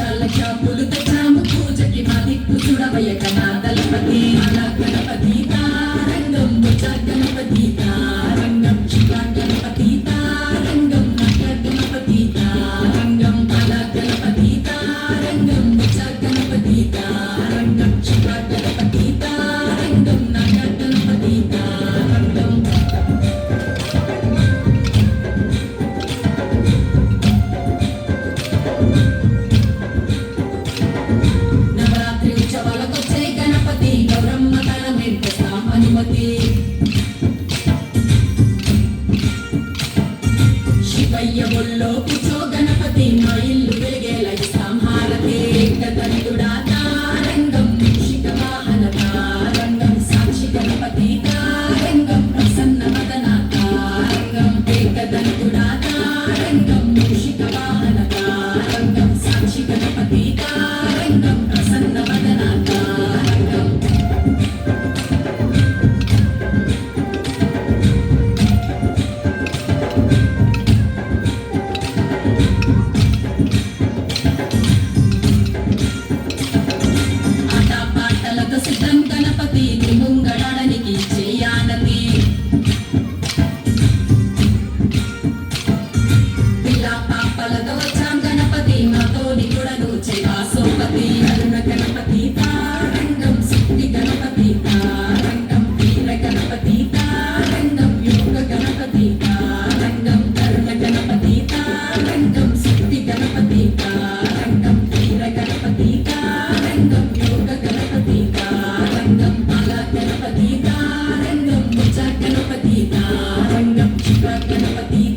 చాలా షాపులు తెచ్చాము పూజకి మా దిక్కు చూడబోయక నా దళపతి అలా గణపతి తారంగం బుజ గణపతి తారంగం శివ గణపతి తారంగం నగ గణపతి తారంగం అలా గణపతి తారంగం బుజ గణపతి తారంగం శ్రీమతి శివయ్య ఒళ్ళో కూర్చో గణపతి మా ఇల్లు i'm Thank you.